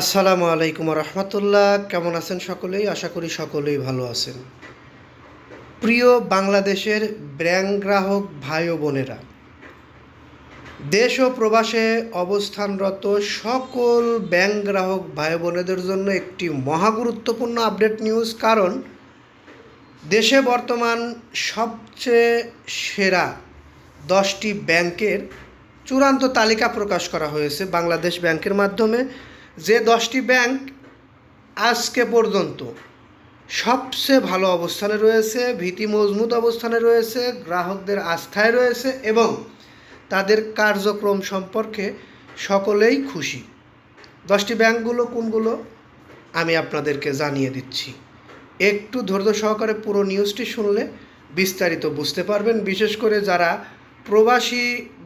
আসসালামু আলাইকুম রহমতুল্লাহ। কেমন আছেন সকলেই? আশা করি সকলেই ভালো আছেন। প্রিয় বাংলাদেশের ব্যাংক গ্রাহক ভাই ও বোনেরা, দেশ ও প্রবাসে অবস্থানরত সকল ব্যাংক গ্রাহক ভাই বোনেদের জন্য একটি মহা গুরুত্বপূর্ণ আপডেট নিউজ, কারণ দেশে বর্তমান সবচেয়ে সেরা দশটি ব্যাংকের চূড়ান্ত তালিকা প্রকাশ করা হয়েছে বাংলাদেশ ব্যাংকের মাধ্যমে। যে দশটি ব্যাংক আজকে পর্যন্ত সবচেয়ে ভালো অবস্থানে রয়েছে, ভীতি মজবুত অবস্থানে রয়েছে, গ্রাহকদের আস্থায় রয়েছে এবং তাদের কার্যক্রম সম্পর্কে সকলেই খুশি। দশটি ব্যাংকগুলো কোনগুলো? আমি আপনাদেরকে জানিয়ে দিচ্ছি। একটু ধৈর্য সহকারে পুরো নিউজটি শুনলে বিস্তারিত বুঝতে পারবেন। বিশেষ করে যারা প্রবাসী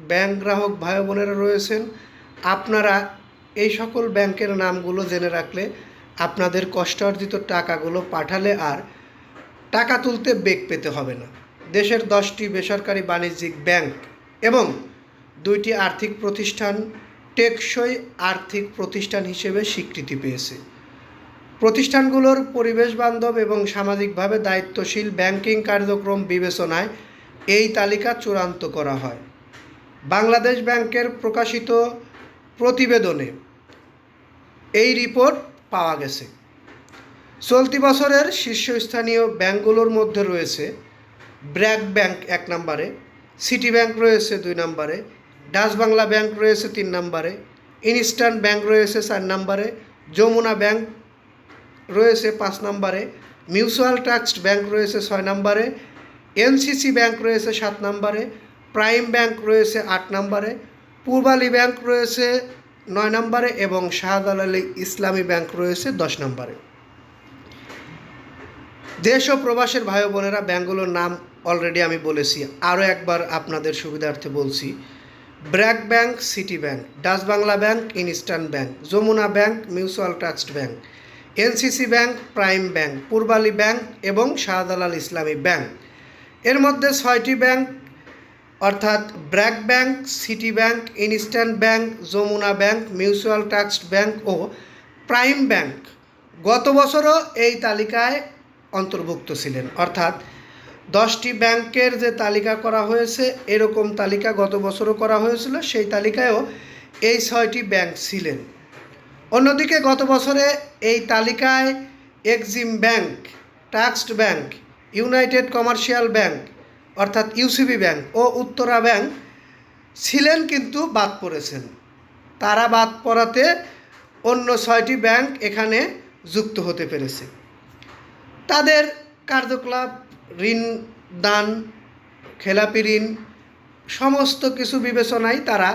ব্যাংক গ্রাহক ভাই বোনেরা রয়েছেন, আপনারা এই সকল ব্যাংকের নামগুলো জেনে রাখলে আপনাদের কষ্ট অর্জিত টাকাগুলো পাঠালে আর টাকা তুলতে বেগ পেতে হবে না। দেশের দশটি বেসরকারি বাণিজ্যিক ব্যাংক এবং দুইটি আর্থিক প্রতিষ্ঠান টেকসই আর্থিক প্রতিষ্ঠান হিসেবে স্বীকৃতি পেয়েছে। প্রতিষ্ঠানগুলোর পরিবেশ বান্ধব এবং সামাজিকভাবে দায়িত্বশীল ব্যাংকিং কার্যক্রম বিবেচনায় এই তালিকা চূড়ান্ত করা হয়। বাংলাদেশ ব্যাংকের প্রকাশিত প্রতিবেদনে এই রিপোর্ট পাওয়া গেছে। চলতি বছরের শীর্ষস্থানীয় ব্যাংকগুলোর মধ্যে রয়েছে ব্র্যাক ব্যাংক এক নম্বরে, সিটি ব্যাংক রয়েছে দুই নম্বরে, ডাচ বাংলা ব্যাংক রয়েছে তিন নম্বরে ইনস্টার্ন ব্যাংক রয়েছে চার নম্বরে, যমুনা ব্যাংক রয়েছে পাঁচ নম্বরে, মিউচুয়াল ট্রাস্ট ব্যাংক রয়েছে ছয় নম্বরে, এনসিসি ব্যাংক রয়েছে সাত নম্বরে, প্রাইম ব্যাংক রয়েছে আট নম্বরে, পূর্বালী ব্যাংক রয়েছে নয় নম্বরে এবং শাহজালালি ইসলামী ব্যাংক রয়েছে দশ নম্বরে। দেশ ও প্রবাসের ভাই বোনেরা ব্যাঙ্কগুলোর নাম অলরেডি আমি বলেছি। আরও একবার আপনাদের সুবিধার্থে বলছি। BRAC bank, city bank, Dutch Bangla bank Eastern bank, Jamuna bank, mutual trust bank, NCC bank, prime bank, Pubali bank এবং শাহজালাল ইসলামী ব্যাংক। এর মধ্যে ছয়টি ব্যাংক অর্থাৎ BRAC bank, city bank, instant bank, Jamuna bank, mutual trust bank ও prime bank গত বছরও এই তালিকায় অন্তর্ভুক্ত ছিলেন। অর্থাৎ দশটি ব্যাংকের যে তালিকা করা হয়েছে, এরকম তালিকা গত বছরও করা হয়েছিল, সেই তালিকায়ও এই ছয়টি ব্যাংক ছিলেন। অন্যদিকে গত বছরে এই তালিকায় EXIM bank, trust bank, united commercial bank অর্থাৎ ইউসিবি ব্যাংক ও উত্তরা ব্যাংক ছিলেন কিন্তু বাদ পড়েছেন। তারা বাদ পড়াতে অন্য ছয়টি ব্যাংক এখানে যুক্ত হতে পেরেছে। তাদের কার্যকলাপ, ঋণ, দান, খেলাপি ঋণ, সমস্ত কিছু বিবেচনায় তারা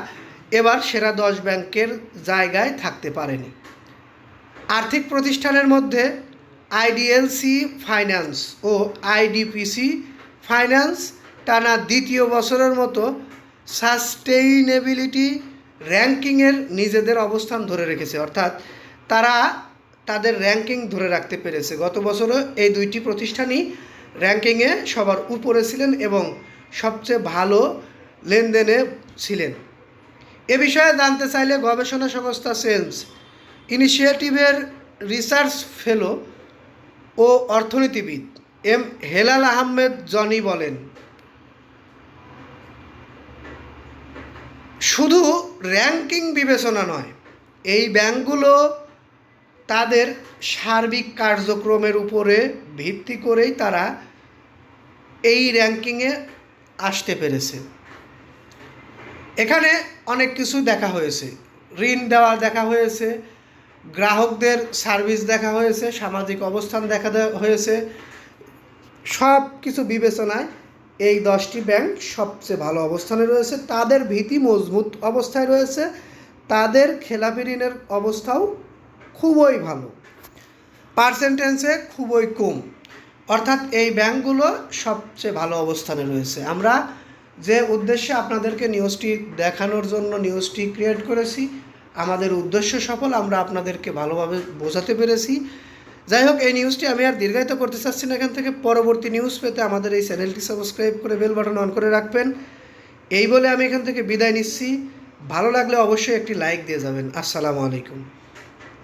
এবার সেরা দশ ব্যাংকের জায়গায় থাকতে পারেনি। আর্থিক প্রতিষ্ঠানের মধ্যে আইডিএলসি, ফাইন্যান্স ও আইডিপিসি ফাইন্যান্স টানা দ্বিতীয় বছরের মতো সাস্টেইনেবিলিটি র্যাঙ্কিংয়ের নিজেদের অবস্থান ধরে রেখেছে। অর্থাৎ তারা তাদের র্যাঙ্কিং ধরে রাখতে পেরেছে। গত বছরও এই দুইটি প্রতিষ্ঠানই র্যাঙ্কিংয়ে সবার উপরে ছিলেন এবং সবচেয়ে ভালো লেনদেনে ছিলেন। এ বিষয়ে জানতে চাইলে গবেষণা সংস্থা সেলস ইনিশিয়েটিভের রিসার্চ ফেলো ও অর্থনীতিবিদ এম হেলাল আহমেদ জনি বলেন, শুধু র্যাঙ্কিং বিবেচনা নয়, এই ব্যাংকগুলো তাদের সার্বিক কার্যক্রমের উপরে ভিত্তি করেই তারা এই র্যাঙ্কিংয়ে আসতে পেরেছে। এখানে অনেক কিছু দেখা হয়েছে। ঋণ দেওয়া দেখা হয়েছে, গ্রাহকদের সার্ভিস দেখা হয়েছে, সামাজিক অবস্থান দেখা হয়েছে সব কিছু বিবেচনায় এই দশটি ব্যাংক সবচেয়ে ভালো অবস্থানে রয়েছে। তাদের ভীতি মজবুত অবস্থায় রয়েছে। তাদের খেলাপি ঋণের অবস্থাও খুবই ভালো। পার্সেন্টেন্সে খুবই কম। অর্থাৎ এই ব্যাংকগুলো সবচেয়ে ভালো অবস্থানে রয়েছে। আমরা যে উদ্দেশ্যে আপনাদেরকে নিউজটি দেখানোর জন্য নিউজটি ক্রিয়েট করেছি, আমাদের উদ্দেশ্য সফল, আমরা আপনাদেরকে ভালোভাবে বোঝাতে পেরেছি। যাই হোক, এই নিউজটি আমি আর দীর্ঘায়িত করতে চাচ্ছি না। এখান থেকে পরবর্তী নিউজ পেতে আমাদের এই চ্যানেলটি সাবস্ক্রাইব করে বেল বাটন অন করে রাখবেন। এই বলে আমি এখান থেকে বিদায় নিচ্ছি। ভালো লাগলে অবশ্যই একটি লাইক দিয়ে যাবেন। আসসালামু আলাইকুম।